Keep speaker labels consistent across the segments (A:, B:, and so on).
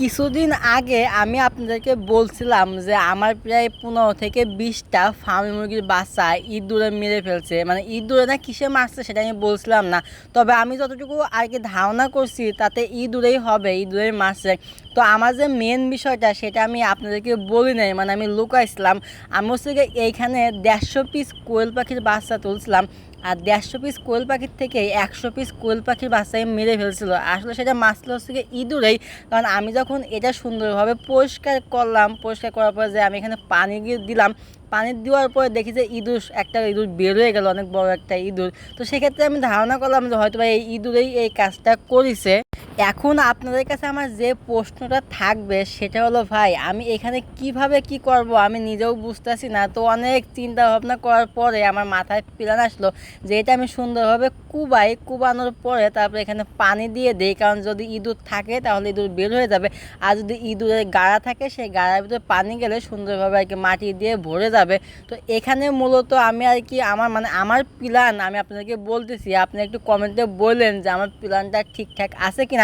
A: কিছুদিন আগে আমি আপনাদেরকে বলছিলাম যে আমার প্রায় পনেরো থেকে বিশটা ফার্মি মুরগির বাচ্চা ইঁদুরে মেরে ফেলছে। মানে ইঁদুরে না কিসে মারছে সেটা আমি বলছিলাম না। তবে আমি যতটুকু আর কি ধারণা করছি তাতে ইঁদুরেই হবে ইঁদুরেই মারছে। তো আমার যে মেন বিষয়টা সেটা আমি আপনাদেরকে বলি নাই মানে আমি লুকাইছিলাম। আমি হচ্ছে এইখানে দেড়শো পিস কোয়েল পাখির বাচ্চা তুলছিলাম। আর দেড়শো পিস কোয়েল পাখির থেকে একশো পিস কোয়েল পাখির বাচ্চাকে মেরে ফেলছিল। আসলে সেটা মাছটা হচ্ছে ইঁদুরেই কারণ আমি যখন এটা সুন্দরভাবে পরিষ্কার করলাম, পরিষ্কার করার পরে যে আমি এখানে পানি দিলাম, পানি দেওয়ার পরে দেখি যে ইঁদুর, একটা ইঁদুর বের হয়ে গেল, অনেক বড় একটা ইঁদুর। তো সেক্ষেত্রে আমি ধারণা করলাম যে হয়তো এই ইঁদুরেই এই কাজটা করেছে। এখন আপনাদের কাছে আমার যে প্রশ্নটা থাকবে সেটা হলো, ভাই, আমি এখানে কীভাবে কি করব? আমি নিজেও বুঝতেছি না। তো অনেক চিন্তা ভাবনা করার পরে আমার মাথায় প্ল্যান আসলো যে এটা আমি সুন্দরভাবে কুবাই, কুবানোর পরে তারপরে এখানে পানি দিয়ে দিই। কারণ যদি ইঁদুর থাকে তাহলে ইঁদুর বের হয়ে যাবে। আর যদি ইঁদুরের গাড়া থাকে, সেই গাড়ার ভিতরে পানি গেলে সুন্দরভাবে আর কি মাটি দিয়ে ভরে যাবে। তো এখানে মূলত আমি আর কি আমার মানে আমার প্ল্যান আমি আপনাদেরকে বলতেছি। আপনি একটু কমেন্টে বললেন যে আমার প্ল্যানটা ঠিকঠাক আছে কিনা।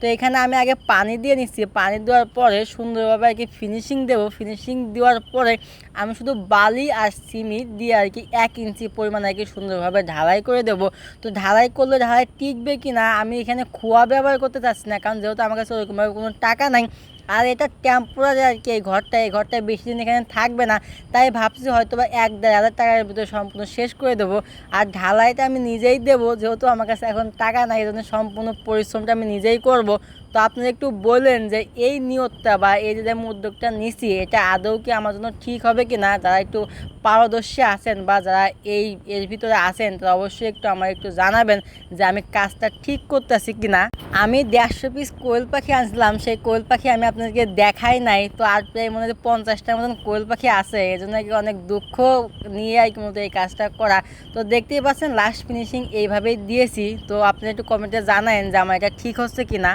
A: তো এখানে আমি আগে পানি দিয়ে নিচ্ছি। পানি দেওয়ার পরে সুন্দরভাবে আর কি ফিনিশিং দেবো। ফিনিশিং দেওয়ার পরে আমি শুধু বালি আর সিমেন্ট দিয়ে আর কি এক ইঞ্চি পরিমাণ আর কি সুন্দরভাবে ঢালাই করে দেবো। তো ঢালাই করলে ঢালাই টিকবে কি না আমি এখানে খোয়া ব্যবহার করতে চাচ্ছি না। কারণ যেহেতু আমার কাছে ওরকমভাবে কোনো টাকা নাই আর এটা টেম্পোরারি আর কি, এই ঘরটা এই ঘরটা বেশি দিন এখানে থাকবে না। তাই ভাবছি হয়তো বা এক দেড় হাজার টাকার ভিতরে সম্পূর্ণ শেষ করে দেবো। আর ঢালাইটা আমি নিজেই দেবো, যেহেতু আমার কাছে এখন টাকা নাই, এই জন্য সম্পূর্ণ পরিশ্রমটা আমি নিজেই করব। তো আপনারা একটু বলেন যে এই নিয়তটা বা এই যে আমি উদ্যোগটা নিছি, এটা আদৌ কি আমার জন্য ঠিক হবে কি না? যারা একটু পারদর্শী আছেন বা যারা এই, এর ভিতরে আছেন, তারা অবশ্যই একটু আমার একটু জানাবেন যে আমি কাজটা ঠিক করতেছি কি না। আমি দেড়শো পিস কোয়েল পাখি আনছিলাম, সেই কোয়েল পাখি আমি আপনাদেরকে দেখাই নাই, তো আর প্রায় মনে হয় পঞ্চাশটার মতন কোয়েল পাখি আছে এই জন্য কি অনেক দুঃখ নিয়ে আর কি মতো এই কাজটা করা। তো দেখতেই পাচ্ছেন লাস্ট ফিনিশিং এইভাবেই দিয়েছি, তো আপনি একটু কমেন্টে জানায়েন যে আমার এটা ঠিক হচ্ছে কি না।